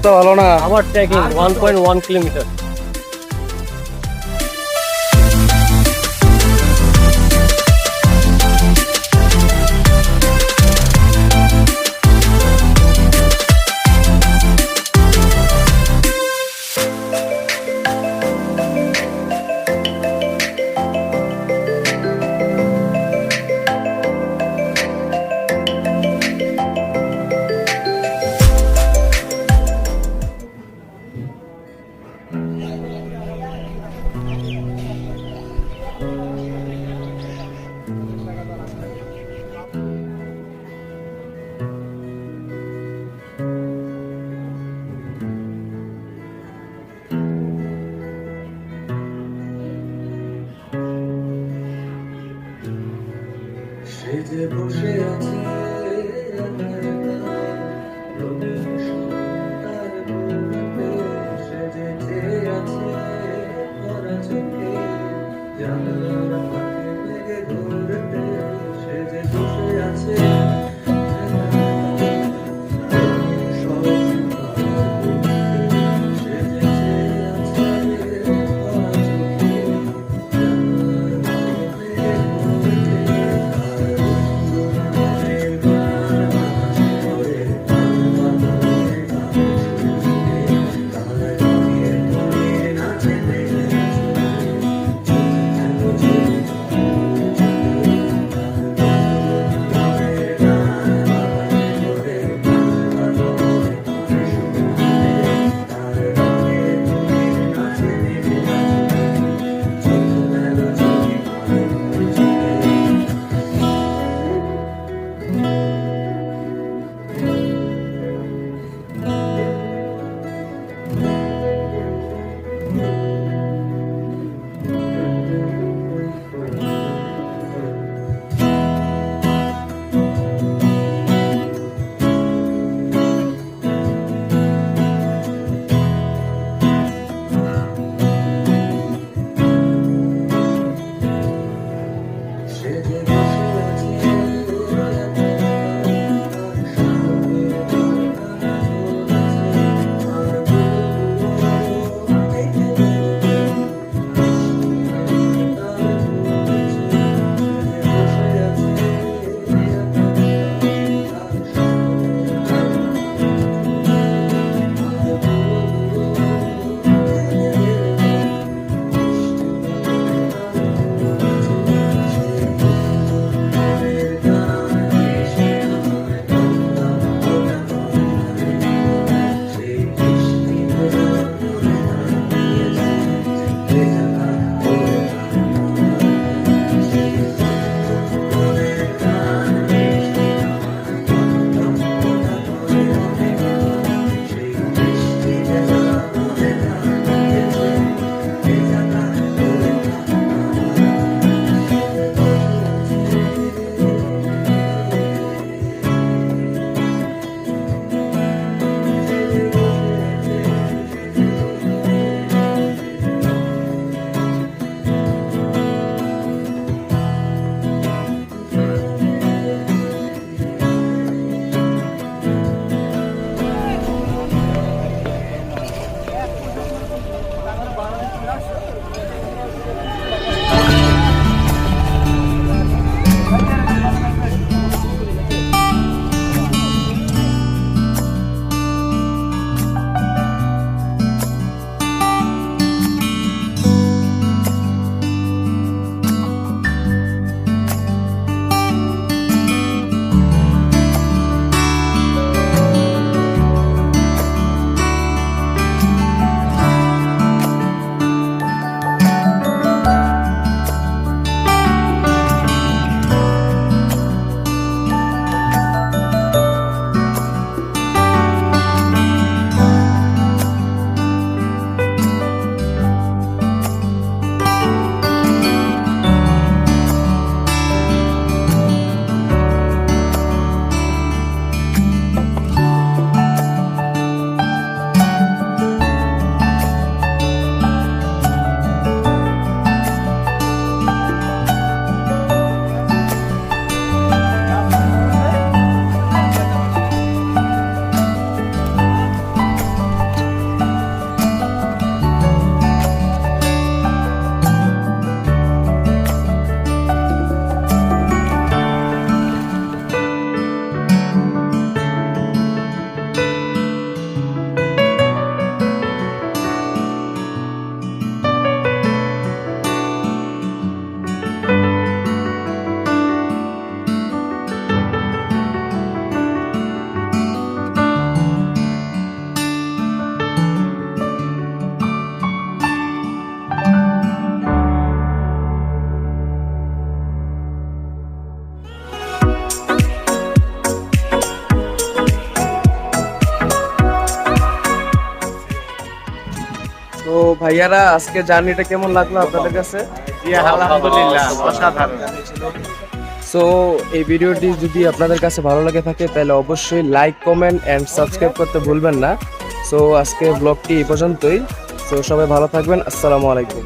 অবস্থা ভালো না। আমার trekking one point one kilometre ভাইয়ারা আজকে জার্নিটা কেমন লাগল আপনাদের কাছে? আলহামদুলিল্লাহ অসাধারণ। সো এই ভিডিওটি যদি আপনাদের কাছে ভালো লাগে থাকে তাহলে অবশ্যই লাইক কমেন্ট অ্যান্ড সাবস্ক্রাইব করতে ভুলবেন না। সো আজকে ব্লগটি এই পর্যন্তই। সো সবাই ভালো থাকবেন। আসসালামু আলাইকুম।